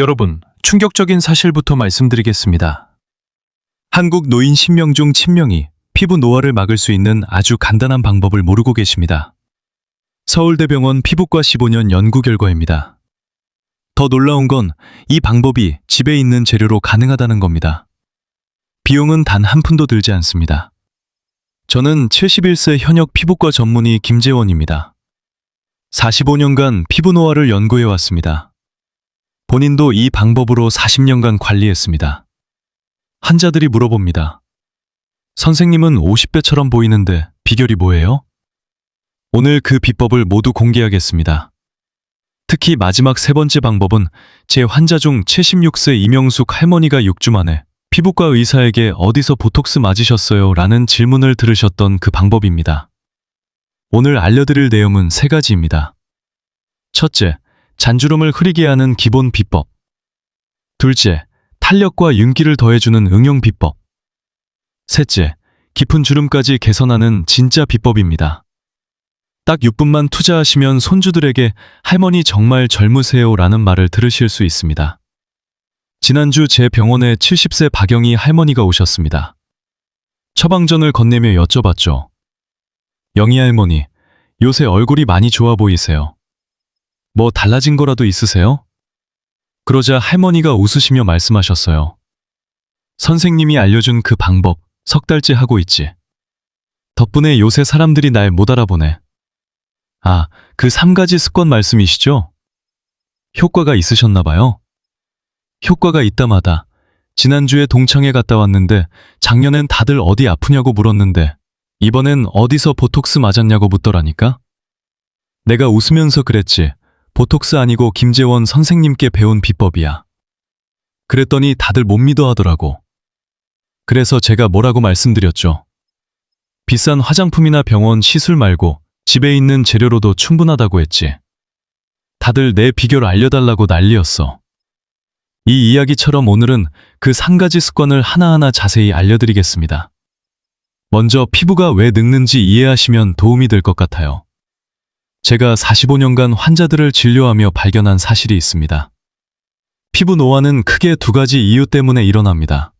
여러분, 충격적인 사실부터 말씀드리겠습니다. 한국 노인 10명 중 10명이 피부 노화를 막을 수 있는 아주 간단한 방법을 모르고 계십니다. 서울대병원 피부과 15년 연구 결과입니다. 더 놀라운 건 이 방법이 집에 있는 재료로 가능하다는 겁니다. 비용은 단 한 푼도 들지 않습니다. 저는 71세 현역 피부과 전문의 김재원입니다. 45년간 피부 노화를 연구해 왔습니다. 본인도 이 방법으로 40년간 관리했습니다. 환자들이 물어봅니다. 선생님은 50배처럼 보이는데 비결이 뭐예요? 오늘 그 비법을 모두 공개하겠습니다. 특히 마지막 세 번째 방법은 제 환자 중 76세 이명숙 할머니가 6주 만에 피부과 의사에게 어디서 보톡스 맞으셨어요? 라는 질문을 들으셨던 그 방법입니다. 오늘 알려드릴 내용은 세 가지입니다. 첫째, 잔주름을 흐리게 하는 기본 비법. 둘째, 탄력과 윤기를 더해주는 응용 비법. 셋째, 깊은 주름까지 개선하는 진짜 비법입니다. 딱 6분만 투자하시면 손주들에게 할머니 정말 젊으세요 라는 말을 들으실 수 있습니다. 지난주 제 병원에 70세 박영희 할머니가 오셨습니다. 처방전을 건네며 여쭤봤죠. 영희 할머니, 요새 얼굴이 많이 좋아 보이세요. 뭐 달라진 거라도 있으세요? 그러자 할머니가 웃으시며 말씀하셨어요. 선생님이 알려준 그 방법 석 달째 하고 있지. 덕분에 요새 사람들이 날 못 알아보네. 아, 그 3가지 습관 말씀이시죠? 효과가 있으셨나 봐요. 효과가 있다마다 지난주에 동창회 갔다 왔는데 작년엔 다들 어디 아프냐고 물었는데 이번엔 어디서 보톡스 맞았냐고 묻더라니까? 내가 웃으면서 그랬지. 보톡스 아니고 김재원 선생님께 배운 비법이야. 그랬더니 다들 못 믿어 하더라고. 그래서 제가 뭐라고 말씀드렸죠. 비싼 화장품이나 병원 시술 말고 집에 있는 재료로도 충분하다고 했지. 다들 내 비결 알려달라고 난리였어. 이 이야기처럼 오늘은 그한 가지 습관을 하나하나 자세히 알려드리겠습니다. 먼저 피부가 왜 늙는지 이해하시면 도움이 될 것 같아요. 제가 45년간 환자들을 진료하며 발견한 사실이 있습니다. 피부 노화는 크게 두 가지 이유 때문에 일어납니다.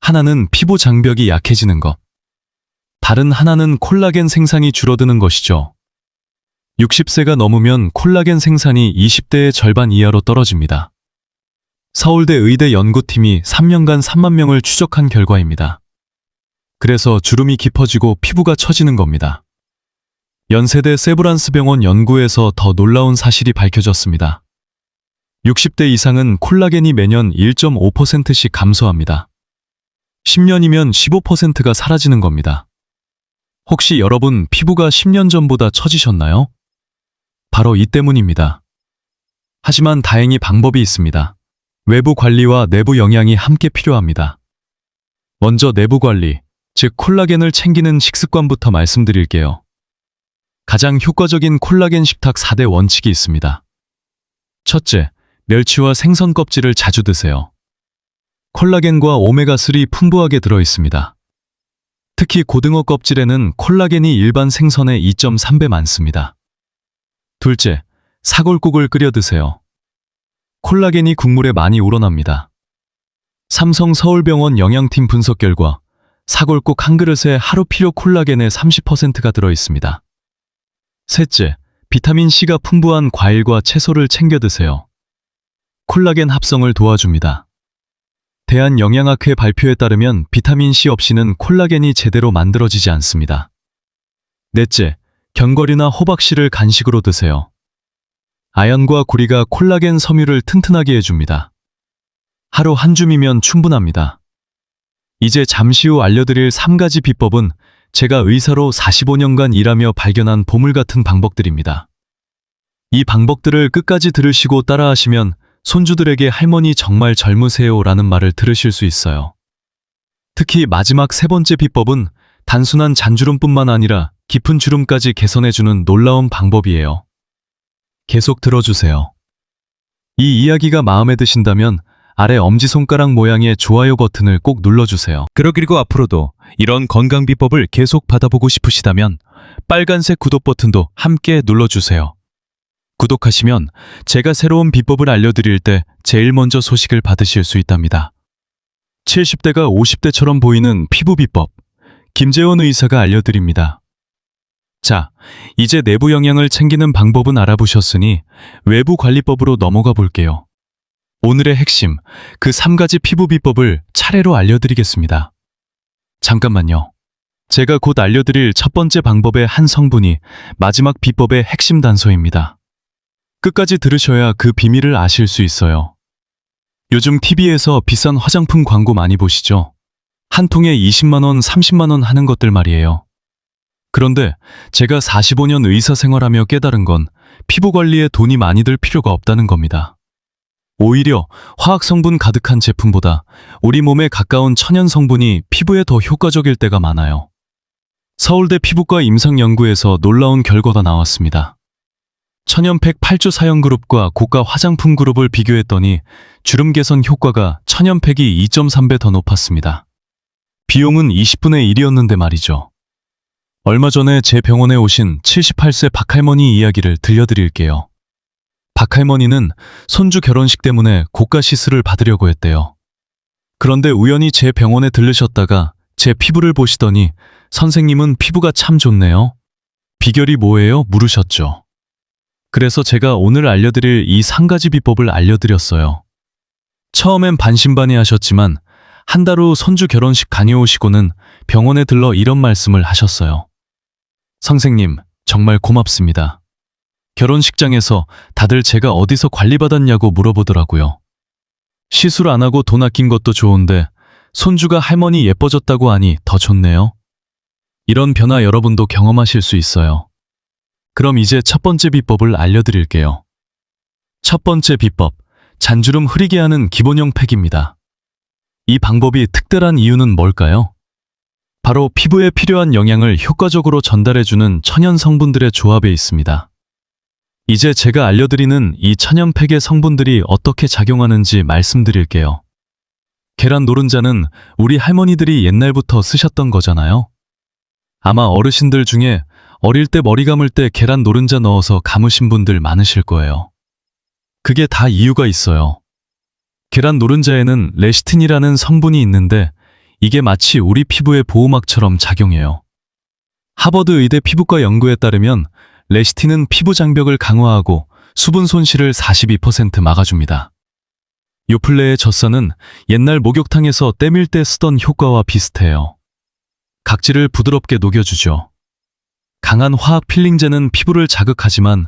하나는 피부 장벽이 약해지는 것. 다른 하나는 콜라겐 생산이 줄어드는 것이죠. 60세가 넘으면 콜라겐 생산이 20대의 절반 이하로 떨어집니다. 서울대 의대 연구팀이 3년간 3만 명을 추적한 결과입니다. 그래서 주름이 깊어지고 피부가 처지는 겁니다. 연세대 세브란스 병원 연구에서 더 놀라운 사실이 밝혀졌습니다. 60대 이상은 콜라겐이 매년 1.5%씩 감소합니다. 10년이면 15%가 사라지는 겁니다. 혹시 여러분 피부가 10년 전보다 처지셨나요? 바로 이 때문입니다. 하지만 다행히 방법이 있습니다. 외부 관리와 내부 영양이 함께 필요합니다. 먼저 내부 관리, 즉 콜라겐을 챙기는 식습관부터 말씀드릴게요. 가장 효과적인 콜라겐 식탁 4대 원칙이 있습니다. 첫째, 멸치와 생선 껍질을 자주 드세요. 콜라겐과 오메가3 풍부하게 들어 있습니다. 특히 고등어 껍질에는 콜라겐이 일반 생선의 2.3배 많습니다. 둘째, 사골국을 끓여 드세요. 콜라겐이 국물에 많이 우러납니다. 삼성 서울병원 영양팀 분석 결과 사골국 한 그릇에 하루 필요 콜라겐의 30%가 들어 있습니다. 셋째, 비타민C가 풍부한 과일과 채소를 챙겨 드세요. 콜라겐 합성을 도와줍니다. 대한영양학회 발표에 따르면 비타민C 없이는 콜라겐이 제대로 만들어지지 않습니다. 넷째, 견과류나 호박씨를 간식으로 드세요. 아연과 구리가 콜라겐 섬유를 튼튼하게 해줍니다. 하루 한 줌이면 충분합니다. 이제 잠시 후 알려드릴 3가지 비법은 제가 의사로 45년간 일하며 발견한 보물 같은 방법들입니다. 이 방법들을 끝까지 들으시고 따라하시면 손주들에게 할머니 정말 젊으세요 라는 말을 들으실 수 있어요. 특히 마지막 세 번째 비법은 단순한 잔주름뿐만 아니라 깊은 주름까지 개선해주는 놀라운 방법이에요. 계속 들어주세요. 이 이야기가 마음에 드신다면 아래 엄지손가락 모양의 좋아요 버튼을 꼭 눌러주세요. 그러기고 앞으로도 이런 건강 비법을 계속 받아보고 싶으시다면 빨간색 구독 버튼도 함께 눌러주세요. 구독하시면 제가 새로운 비법을 알려드릴 때 제일 먼저 소식을 받으실 수 있답니다. 70대가 50대처럼 보이는 피부 비법. 김재원 의사가 알려드립니다. 자, 이제 내부 영양을 챙기는 방법은 알아보셨으니 외부 관리법으로 넘어가 볼게요. 오늘의 핵심, 그 3가지 피부 비법을 차례로 알려드리겠습니다. 잠깐만요. 제가 곧 알려드릴 첫 번째 방법의 한 성분이 마지막 비법의 핵심 단서입니다. 끝까지 들으셔야 그 비밀을 아실 수 있어요. 요즘 TV에서 비싼 화장품 광고 많이 보시죠? 한 통에 20만원, 30만원 하는 것들 말이에요. 그런데 제가 45년 의사 생활하며 깨달은 건 피부 관리에 돈이 많이 들 필요가 없다는 겁니다. 오히려 화학 성분 가득한 제품보다 우리 몸에 가까운 천연 성분이 피부에 더 효과적일 때가 많아요. 서울대 피부과 임상 연구에서 놀라운 결과가 나왔습니다. 천연팩 8조 사용 그룹과 고가 화장품 그룹을 비교했더니 주름 개선 효과가 천연팩이 2.3배 더 높았습니다. 비용은 20분의 1이었는데 말이죠. 얼마 전에 제 병원에 오신 78세 박할머니 이야기를 들려드릴게요. 박할머니는 손주 결혼식 때문에 고가 시술을 받으려고 했대요. 그런데 우연히 제 병원에 들르셨다가 제 피부를 보시더니 선생님은 피부가 참 좋네요. 비결이 뭐예요? 물으셨죠. 그래서 제가 오늘 알려드릴 이한 가지 비법을 알려드렸어요. 처음엔 반신반의 하셨지만 한 달 후 손주 결혼식 다녀오시고는 병원에 들러 이런 말씀을 하셨어요. 선생님, 정말 고맙습니다. 결혼식장에서 다들 제가 어디서 관리받았냐고 물어보더라고요. 시술 안 하고 돈 아낀 것도 좋은데 손주가 할머니 예뻐졌다고 하니 더 좋네요. 이런 변화 여러분도 경험하실 수 있어요. 그럼 이제 첫 번째 비법을 알려드릴게요. 첫 번째 비법, 잔주름 흐리게 하는 기본형 팩입니다. 이 방법이 특별한 이유는 뭘까요? 바로 피부에 필요한 영양을 효과적으로 전달해주는 천연 성분들의 조합에 있습니다. 이제 제가 알려드리는 이 천연팩의 성분들이 어떻게 작용하는지 말씀드릴게요. 계란 노른자는 우리 할머니들이 옛날부터 쓰셨던 거잖아요. 아마 어르신들 중에 어릴 때 머리 감을 때 계란 노른자 넣어서 감으신 분들 많으실 거예요. 그게 다 이유가 있어요. 계란 노른자에는 레시틴이라는 성분이 있는데 이게 마치 우리 피부의 보호막처럼 작용해요. 하버드 의대 피부과 연구에 따르면 레시틴은 피부 장벽을 강화하고 수분 손실을 42% 막아줍니다. 요플레의 젖산은 옛날 목욕탕에서 때밀 때 쓰던 효과와 비슷해요. 각질을 부드럽게 녹여주죠. 강한 화학 필링제는 피부를 자극하지만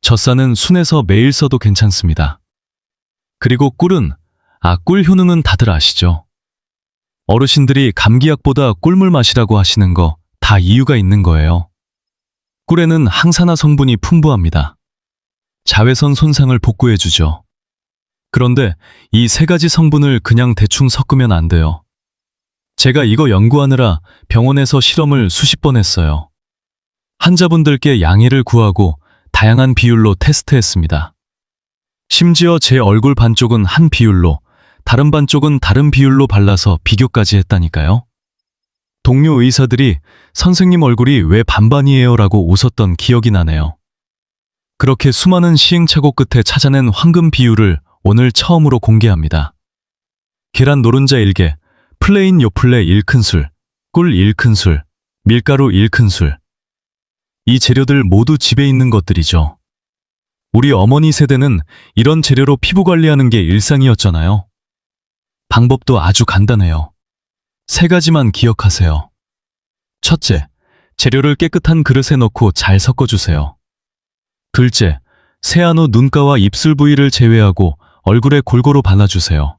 젖산은 순해서 매일 써도 괜찮습니다. 그리고 꿀은, 아, 꿀 효능은 다들 아시죠? 어르신들이 감기약보다 꿀물 마시라고 하시는 거 다 이유가 있는 거예요. 꿀에는 항산화 성분이 풍부합니다. 자외선 손상을 복구해주죠. 그런데 이 세 가지 성분을 그냥 대충 섞으면 안 돼요. 제가 이거 연구하느라 병원에서 실험을 수십 번 했어요. 환자분들께 양해를 구하고 다양한 비율로 테스트했습니다. 심지어 제 얼굴 반쪽은 한 비율로, 다른 반쪽은 다른 비율로 발라서 비교까지 했다니까요. 동료 의사들이 선생님 얼굴이 왜 반반이에요? 라고 웃었던 기억이 나네요. 그렇게 수많은 시행착오 끝에 찾아낸 황금 비율을 오늘 처음으로 공개합니다. 계란 노른자 1개, 플레인 요플레 1큰술, 꿀 1큰술, 밀가루 1큰술. 이 재료들 모두 집에 있는 것들이죠. 우리 어머니 세대는 이런 재료로 피부 관리하는 게 일상이었잖아요. 방법도 아주 간단해요. 세 가지만 기억하세요. 첫째, 재료를 깨끗한 그릇에 넣고 잘 섞어주세요. 둘째, 세안 후 눈가와 입술 부위를 제외하고 얼굴에 골고루 발라주세요.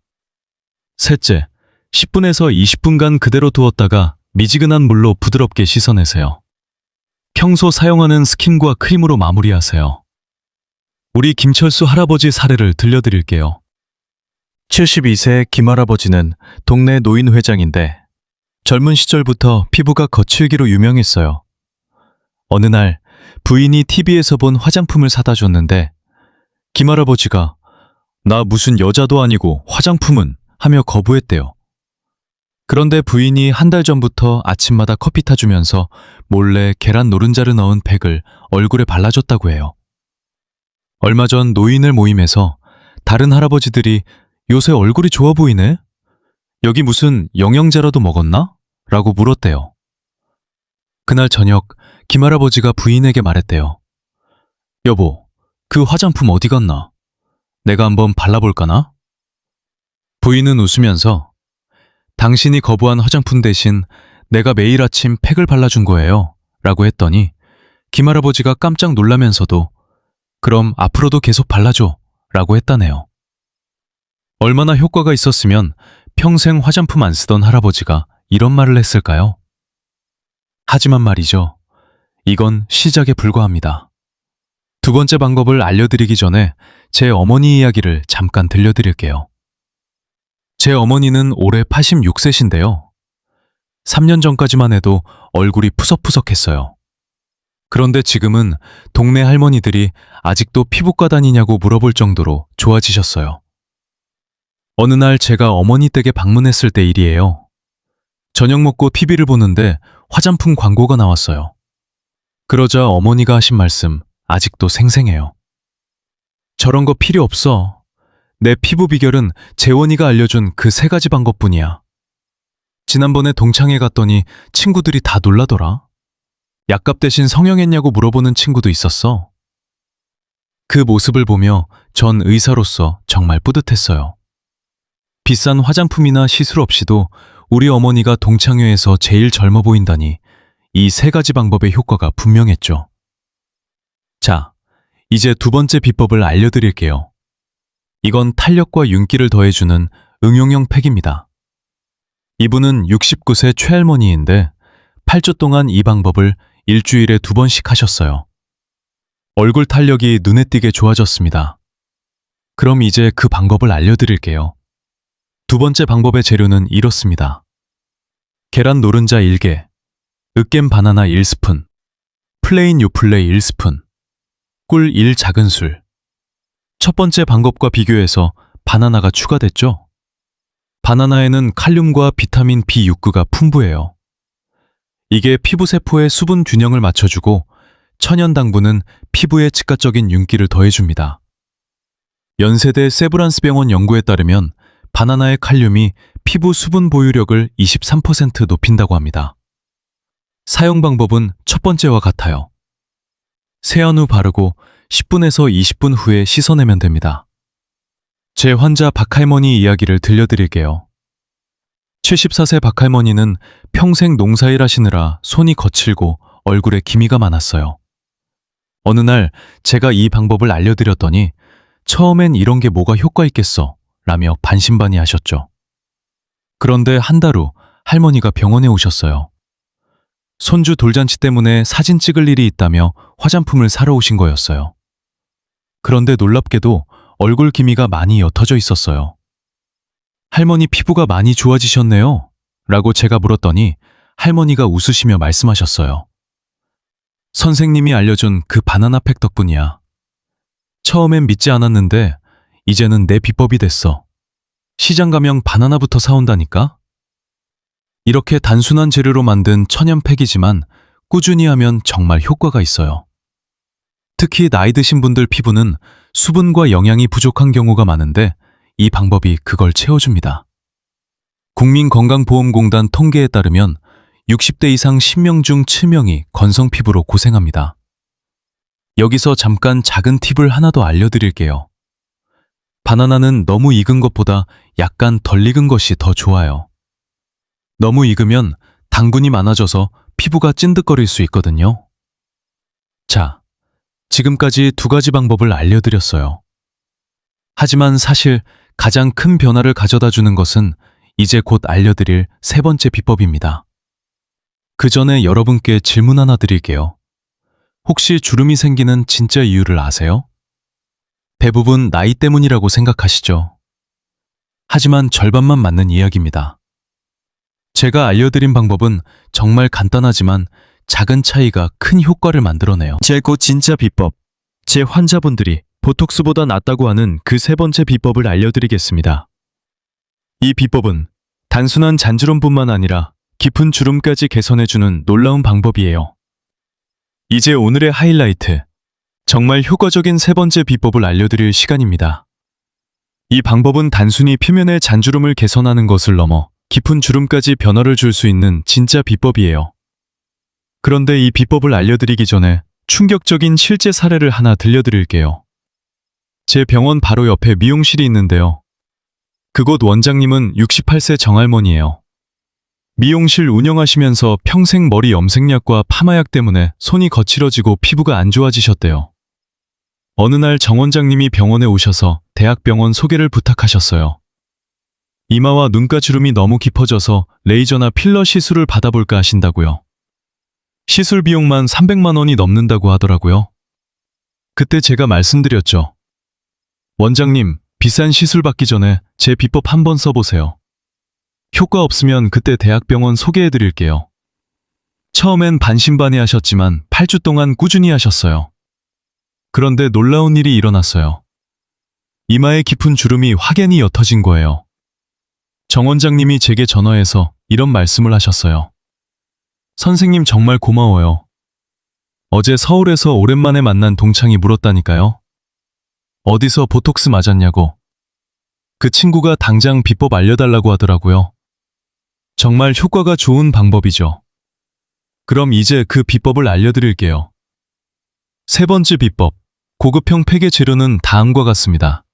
셋째, 10분에서 20분간 그대로 두었다가 미지근한 물로 부드럽게 씻어내세요. 평소 사용하는 스킨과 크림으로 마무리하세요. 우리 김철수 할아버지 사례를 들려드릴게요. 72세 김할아버지는 동네 노인회장인데 젊은 시절부터 피부가 거칠기로 유명했어요. 어느 날 부인이 TV에서 본 화장품을 사다 줬는데 김할아버지가 나 무슨 여자도 아니고 화장품은 하며 거부했대요. 그런데 부인이 한 달 전부터 아침마다 커피 타주면서 몰래 계란 노른자를 넣은 팩을 얼굴에 발라줬다고 해요. 얼마 전 노인을 모임에서 다른 할아버지들이 요새 얼굴이 좋아 보이네? 여기 무슨 영양제라도 먹었나? 라고 물었대요. 그날 저녁 김할아버지가 부인에게 말했대요. 여보, 그 화장품 어디 갔나? 내가 한번 발라볼까나? 부인은 웃으면서 당신이 거부한 화장품 대신 내가 매일 아침 팩을 발라준 거예요. 라고 했더니 김할아버지가 깜짝 놀라면서도 그럼 앞으로도 계속 발라줘. 라고 했다네요. 얼마나 효과가 있었으면 평생 화장품 안 쓰던 할아버지가 이런 말을 했을까요? 하지만 말이죠. 이건 시작에 불과합니다. 두 번째 방법을 알려드리기 전에 제 어머니 이야기를 잠깐 들려드릴게요. 제 어머니는 올해 86세신데요. 3년 전까지만 해도 얼굴이 푸석푸석했어요. 그런데 지금은 동네 할머니들이 아직도 피부과 다니냐고 물어볼 정도로 좋아지셨어요. 어느 날 제가 어머니 댁에 방문했을 때 일이에요. 저녁 먹고 TV를 보는데 화장품 광고가 나왔어요. 그러자 어머니가 하신 말씀 아직도 생생해요. 저런 거 필요 없어. 내 피부 비결은 재원이가 알려준 그 세 가지 방법뿐이야. 지난번에 동창회 갔더니 친구들이 다 놀라더라. 약값 대신 성형했냐고 물어보는 친구도 있었어. 그 모습을 보며 전 의사로서 정말 뿌듯했어요. 비싼 화장품이나 시술 없이도 우리 어머니가 동창회에서 제일 젊어 보인다니 이 세 가지 방법의 효과가 분명했죠. 자, 이제 두 번째 비법을 알려드릴게요. 이건 탄력과 윤기를 더해주는 응용형 팩입니다. 이분은 69세 최할머니인데 8주 동안 이 방법을 일주일에 두 번씩 하셨어요. 얼굴 탄력이 눈에 띄게 좋아졌습니다. 그럼 이제 그 방법을 알려드릴게요. 두 번째 방법의 재료는 이렇습니다. 계란 노른자 1개, 으깬 바나나 1스푼, 플레인 요플레 1스푼, 꿀 1 작은 술. 첫 번째 방법과 비교해서 바나나가 추가됐죠? 바나나에는 칼륨과 비타민 B6가 풍부해요. 이게 피부 세포의 수분 균형을 맞춰주고 천연 당분은 피부에 즉각적인 윤기를 더해줍니다. 연세대 세브란스 병원 연구에 따르면 바나나의 칼륨이 피부 수분 보유력을 23% 높인다고 합니다. 사용 방법은 첫 번째와 같아요. 세안 후 바르고 10분에서 20분 후에 씻어내면 됩니다. 제 환자 박할머니 이야기를 들려드릴게요. 74세 박할머니는 평생 농사일 하시느라 손이 거칠고 얼굴에 기미가 많았어요. 어느 날 제가 이 방법을 알려드렸더니 처음엔 이런 게 뭐가 효과 있겠어 라며 반신반의 하셨죠. 그런데 한 달 후 할머니가 병원에 오셨어요. 손주 돌잔치 때문에 사진 찍을 일이 있다며 화장품을 사러 오신 거였어요. 그런데 놀랍게도 얼굴 기미가 많이 옅어져 있었어요. 할머니 피부가 많이 좋아지셨네요. 라고 제가 물었더니 할머니가 웃으시며 말씀하셨어요. 선생님이 알려준 그 바나나 팩 덕분이야. 처음엔 믿지 않았는데 이제는 내 비법이 됐어. 시장 가면 바나나부터 사온다니까? 이렇게 단순한 재료로 만든 천연 팩이지만 꾸준히 하면 정말 효과가 있어요. 특히 나이 드신 분들 피부는 수분과 영양이 부족한 경우가 많은데 이 방법이 그걸 채워줍니다. 국민건강보험공단 통계에 따르면 60대 이상 10명 중 7명이 건성 피부로 고생합니다. 여기서 잠깐 작은 팁을 하나 더 알려드릴게요. 바나나는 너무 익은 것보다 약간 덜 익은 것이 더 좋아요. 너무 익으면 당분이 많아져서 피부가 찐득거릴 수 있거든요. 자, 지금까지 두 가지 방법을 알려드렸어요. 하지만 사실 가장 큰 변화를 가져다 주는 것은 이제 곧 알려드릴 세 번째 비법입니다. 그 전에 여러분께 질문 하나 드릴게요. 혹시 주름이 생기는 진짜 이유를 아세요? 대부분 나이 때문이라고 생각하시죠? 하지만 절반만 맞는 이야기입니다. 제가 알려드린 방법은 정말 간단하지만 작은 차이가 큰 효과를 만들어내요. 제곧 진짜 비법. 제 환자분들이 보톡스보다 낫다고 하는 그 세 번째 비법을 알려드리겠습니다. 이 비법은 단순한 잔주름뿐만 아니라 깊은 주름까지 개선해주는 놀라운 방법이에요. 이제 오늘의 하이라이트. 정말 효과적인 세 번째 비법을 알려드릴 시간입니다. 이 방법은 단순히 표면의 잔주름을 개선하는 것을 넘어 깊은 주름까지 변화를 줄 수 있는 진짜 비법이에요. 그런데 이 비법을 알려드리기 전에 충격적인 실제 사례를 하나 들려드릴게요. 제 병원 바로 옆에 미용실이 있는데요. 그곳 원장님은 68세 정할머니예요. 미용실 운영하시면서 평생 머리 염색약과 파마약 때문에 손이 거칠어지고 피부가 안 좋아지셨대요. 어느 날 정 원장님이 병원에 오셔서 대학병원 소개를 부탁하셨어요. 이마와 눈가 주름이 너무 깊어져서 레이저나 필러 시술을 받아볼까 하신다고요. 시술 비용만 300만 원이 넘는다고 하더라고요. 그때 제가 말씀드렸죠. 원장님, 비싼 시술 받기 전에 제 비법 한번 써보세요. 효과 없으면 그때 대학병원 소개해드릴게요. 처음엔 반신반의 하셨지만 8주 동안 꾸준히 하셨어요. 그런데 놀라운 일이 일어났어요. 이마에 깊은 주름이 확연히 옅어진 거예요. 정 원장님이 제게 전화해서 이런 말씀을 하셨어요. 선생님 정말 고마워요. 어제 서울에서 오랜만에 만난 동창이 물었다니까요. 어디서 보톡스 맞았냐고. 그 친구가 당장 비법 알려달라고 하더라고요. 정말 효과가 좋은 방법이죠. 그럼 이제 그 비법을 알려드릴게요. 세 번째 비법. 고급형 팩의 재료는 다음과 같습니다.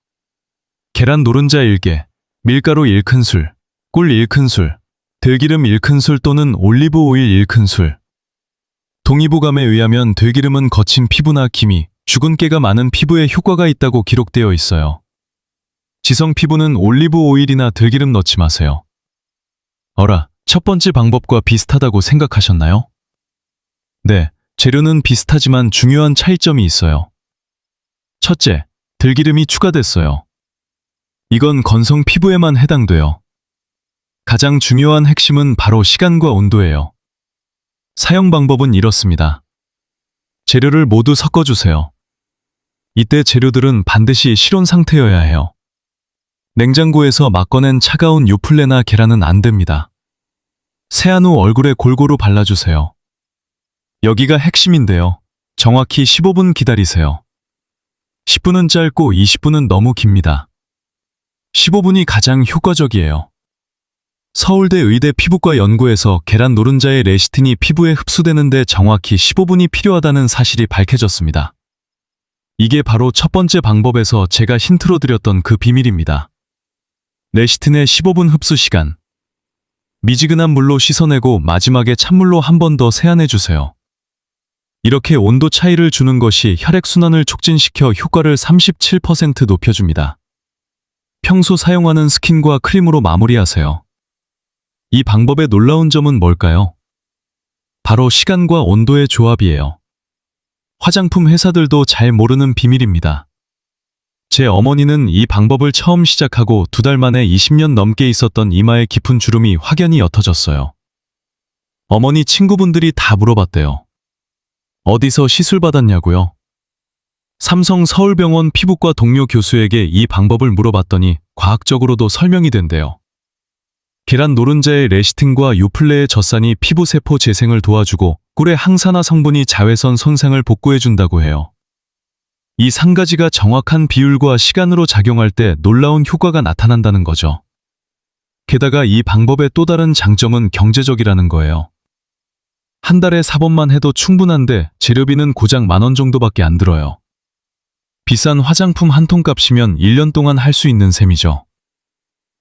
계란 노른자 1개, 밀가루 1큰술, 꿀 1큰술, 들기름 1큰술 또는 올리브 오일 1큰술. 동의보감에 의하면 들기름은 거친 피부나 기미, 죽은 깨가 많은 피부에 효과가 있다고 기록되어 있어요. 지성 피부는 올리브 오일이나 들기름 넣지 마세요. 어라, 첫 번째 방법과 비슷하다고 생각하셨나요? 네, 재료는 비슷하지만 중요한 차이점이 있어요. 첫째, 들기름이 추가됐어요. 이건 건성 피부에만 해당돼요. 가장 중요한 핵심은 바로 시간과 온도예요. 사용 방법은 이렇습니다. 재료를 모두 섞어주세요. 이때 재료들은 반드시 실온 상태여야 해요. 냉장고에서 막 꺼낸 차가운 요플레나 계란은 안 됩니다. 세안 후 얼굴에 골고루 발라주세요. 여기가 핵심인데요. 정확히 15분 기다리세요. 10분은 짧고 20분은 너무 깁니다. 15분이 가장 효과적이에요. 서울대 의대 피부과 연구에서 계란 노른자의 레시틴이 피부에 흡수되는데 정확히 15분이 필요하다는 사실이 밝혀졌습니다. 이게 바로 첫 번째 방법에서 제가 힌트로 드렸던 그 비밀입니다. 레시틴의 15분 흡수 시간. 미지근한 물로 씻어내고 마지막에 찬물로 한 번 더 세안해주세요. 이렇게 온도 차이를 주는 것이 혈액순환을 촉진시켜 효과를 37% 높여줍니다. 평소 사용하는 스킨과 크림으로 마무리하세요. 이 방법의 놀라운 점은 뭘까요? 바로 시간과 온도의 조합이에요. 화장품 회사들도 잘 모르는 비밀입니다. 제 어머니는 이 방법을 처음 시작하고 두 달 만에 20년 넘게 있었던 이마에 깊은 주름이 확연히 옅어졌어요. 어머니 친구분들이 다 물어봤대요. 어디서 시술 받았냐고요? 삼성 서울병원 피부과 동료 교수에게 이 방법을 물어봤더니 과학적으로도 설명이 된대요. 계란 노른자의 레시틴과 요플레의 젖산이 피부 세포 재생을 도와주고 꿀의 항산화 성분이 자외선 손상을 복구해준다고 해요. 이상 가지가 정확한 비율과 시간으로 작용할 때 놀라운 효과가 나타난다는 거죠. 게다가 이 방법의 또 다른 장점은 경제적이라는 거예요. 한 달에 4번만 해도 충분한데 재료비는 고작 만원 정도밖에 안 들어요. 비싼 화장품 한 통 값이면 1년 동안 할 수 있는 셈이죠.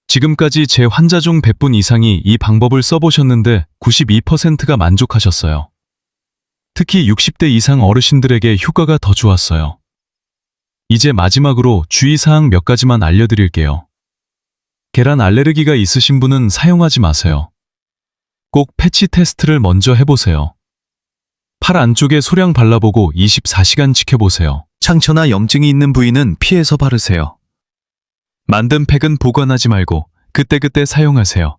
지금까지 제 환자 중 100분 이상이 이 방법을 써보셨는데 92%가 만족하셨어요. 특히 60대 이상 어르신들에게 효과가 더 좋았어요. 이제 마지막으로 주의사항 몇 가지만 알려드릴게요. 계란 알레르기가 있으신 분은 사용하지 마세요. 꼭 패치 테스트를 먼저 해보세요. 팔 안쪽에 소량 발라보고 24시간 지켜보세요. 상처나 염증이 있는 부위는 피해서 바르세요. 만든 팩은 보관하지 말고 그때그때 사용하세요.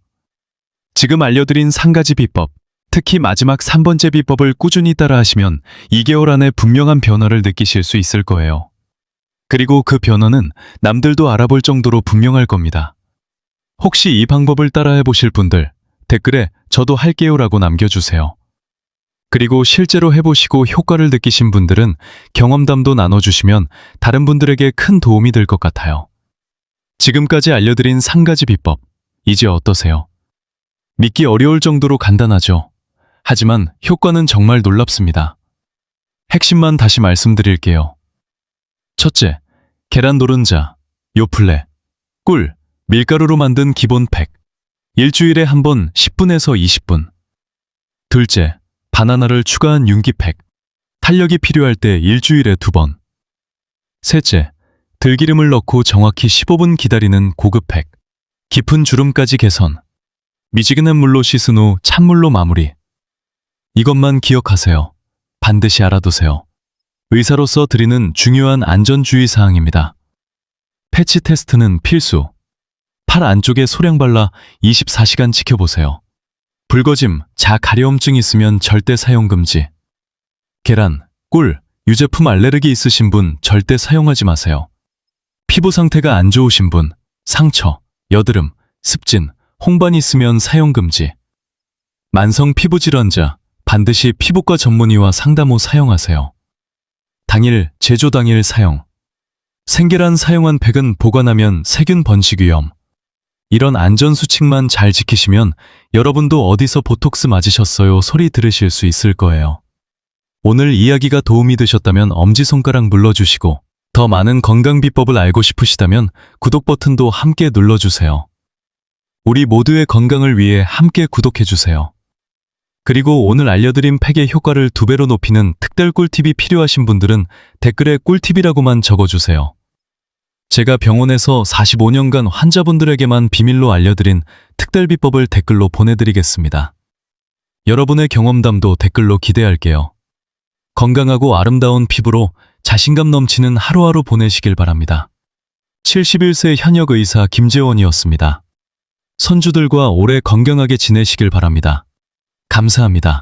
지금 알려드린 3가지 비법, 특히 마지막 3번째 비법을 꾸준히 따라하시면 2개월 안에 분명한 변화를 느끼실 수 있을 거예요. 그리고 그 변화는 남들도 알아볼 정도로 분명할 겁니다. 혹시 이 방법을 따라해 보실 분들, 댓글에 저도 할게요라고 남겨주세요. 그리고 실제로 해보시고 효과를 느끼신 분들은 경험담도 나눠주시면 다른 분들에게 큰 도움이 될 것 같아요. 지금까지 알려드린 상 가지 비법, 이제 어떠세요? 믿기 어려울 정도로 간단하죠. 하지만 효과는 정말 놀랍습니다. 핵심만 다시 말씀드릴게요. 첫째, 계란 노른자, 요플레, 꿀, 밀가루로 만든 기본 팩. 일주일에 한 번 10분에서 20분. 둘째, 바나나를 추가한 윤기팩. 탄력이 필요할 때 일주일에 두 번. 셋째, 들기름을 넣고 정확히 15분 기다리는 고급팩. 깊은 주름까지 개선. 미지근한 물로 씻은 후 찬물로 마무리. 이것만 기억하세요. 반드시 알아두세요. 의사로서 드리는 중요한 안전주의 사항입니다. 패치 테스트는 필수. 팔 안쪽에 소량 발라 24시간 지켜보세요. 붉어짐, 자 가려움증 있으면 절대 사용 금지. 계란, 꿀, 유제품 알레르기 있으신 분 절대 사용하지 마세요. 피부 상태가 안 좋으신 분, 상처, 여드름, 습진, 홍반 있으면 사용 금지. 만성 피부 질환자, 반드시 피부과 전문의와 상담 후 사용하세요. 당일, 제조 당일 사용. 생계란 사용한 팩은 보관하면 세균 번식 위험. 이런 안전 수칙만 잘 지키시면 여러분도 어디서 보톡스 맞으셨어요 소리 들으실 수 있을 거예요. 오늘 이야기가 도움이 되셨다면 엄지손가락 눌러주시고 더 많은 건강 비법을 알고 싶으시다면 구독 버튼도 함께 눌러주세요. 우리 모두의 건강을 위해 함께 구독해주세요. 그리고 오늘 알려드린 팩의 효과를 두 배로 높이는 특별 꿀팁이 필요하신 분들은 댓글에 꿀팁이라고만 적어주세요. 제가 병원에서 45년간 환자분들에게만 비밀로 알려드린 특별 비법을 댓글로 보내드리겠습니다. 여러분의 경험담도 댓글로 기대할게요. 건강하고 아름다운 피부로 자신감 넘치는 하루하루 보내시길 바랍니다. 71세 현역 의사 김재원이었습니다. 선주들과 오래 건강하게 지내시길 바랍니다. 감사합니다.